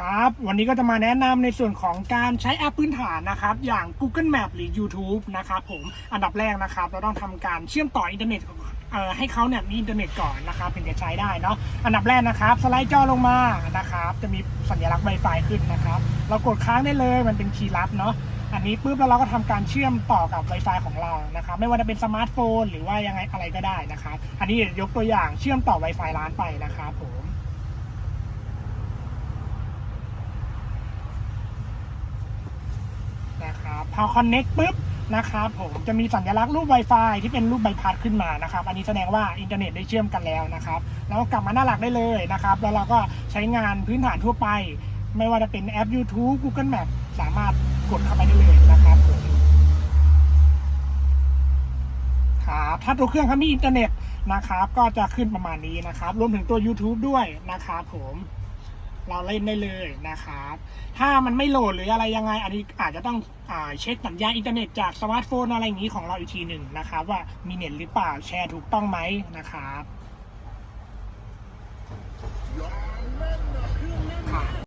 ครับ วันนี้ก็จะมาแนะนำในส่วนของการใช้แอปพื้นฐานนะครับ อย่าง Google Map หรือ YouTube นะครับผมอันดับแรกนะครับ เราต้องทำการเชื่อมต่ออินเทอร์เน็ตให้เขาเนี่ยมีอินเทอร์เน็ตก่อนนะครับถึงจะใช้ได้เนาะอันดับแรกนะครับ สไลด์จอลงมานะครับ จะมีสัญลักษณ์ Wi-Fi ขึ้นนะครับ เรากดค้างได้เลยมันเป็นคีย์ลัดเนาะอันนี้ปุ๊บแล้วเราก็ทำการเชื่อมต่อกับ Wi-Fi ของเรานะครับ ไม่ว่าจะเป็นสมาร์ทโฟนหรือว่ายังไงอะไรก็ได้นะครับ อันนี้ยกตัวอย่างเชื่อมต่อ Wi-Fi ร้านไปนะครับผม นะคอ connect ปุ๊บนะครับผมจะมีสัญลักษณ์รูป Wi-Fi ที่เป็นรูปใบพัดขึ้นมานะครับ อันนี้แสดงว่าอินเทอร์เน็ตได้เชื่อมกันแล้วนะครับแล้วกลับมาหน้าหลักได้เลยนะครับ แล้วเราก็ใช้งานพื้นฐานทั่วไป ไม่ว่าจะเป็นแอป YouTube Google Map สามารถกดเข้าไปได้เลยนะครับผมครับถ้าตัวเครื่องเขามีอินเทอร์เน็ตนะครับ ก็จะขึ้นประมาณนี้นะครับ รวมถึงตัว YouTube ด้วยนะครับผม เราเล่นได้เลยนะครับ ถ้ามันไม่โหลดหรืออะไรยังไง อันนี้อาจจะต้องอเช็คสัญญาณอินเทอร์เน็ตจากสมาร์ทโฟนอะไรอย่างนี้ของเราอีกทีหนึ่งนะครับว่ามีเน็ตหรือเปล่าแชร์ถูกต้องไหมนะครับ